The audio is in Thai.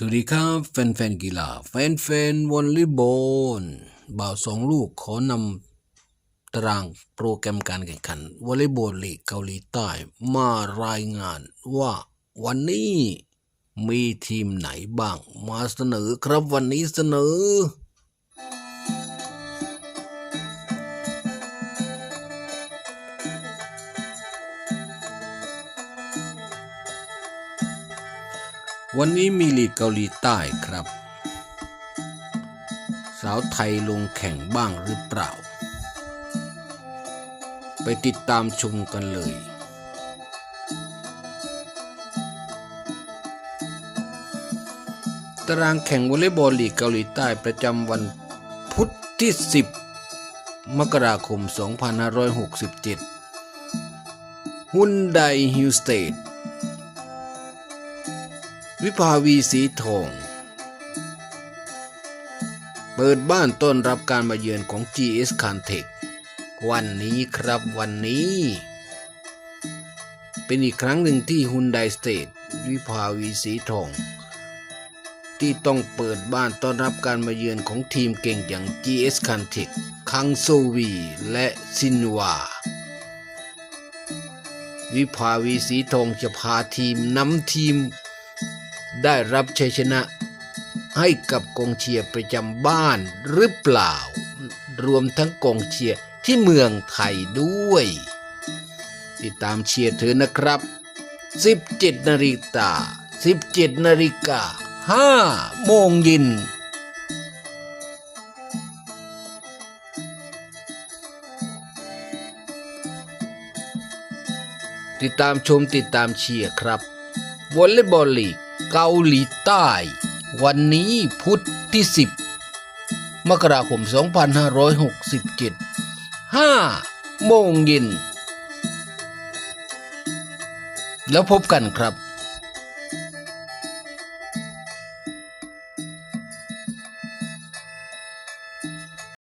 สวัสดีครับแฟนๆกีฬา แฟนๆวอลเลย์บอลบ่าวสองลูกขอนำตารางโปรแกรมการแข่งขันวอลเลย์บอลลีกเกาหลีใต้มารายงานว่าวันนี้มีทีมไหนบ้างมาเสนอครับวันนี้เสนอ วันนี้มีลีกเกาหลีใต้ครับ สาวไทยลงแข่งบ้างหรือเปล่า ไปติดตามชมกันเลย ตารางแข่งวอลเลย์บอลลีกเกาหลีใต้ประจำวันพุธที่ 10 มกราคม 2567ฮุนไดฮิลสเตด วิภาวีสีทอง เปิดบ้านต้อนรับการมาเยือนของ GS c a n t e c h วันนี้ครับวันนี้ เป็นอีกครั้งหนึ่งที่ฮุนไดสเตทวิภาวีสีทอง ที่ต้องเปิดบ้านต้อนรับการมาเยือนของทีมเก่งอย่าง GS c a n t e c h คังโซวีและซินวาวิภาวีสีทองจะพาทีมนำทีม ได้รับชัยชนะให้กับกองเชียร์ประจำบ้านหรือเปล่า รวมทั้งกองเชียร์ที่เมืองไทยด้วย ติดตามเชียร์เธอนะครับ 17นาฬิกา17นาฬิกา5โมงเย็นติดตามชมติดตามเชียร์ครับวอลเลย์บอลลีก เกาหลีใต้ วันนี้พุธที่ 10 มกราคม 2567 5 โมงเย็น แล้วพบกันครับ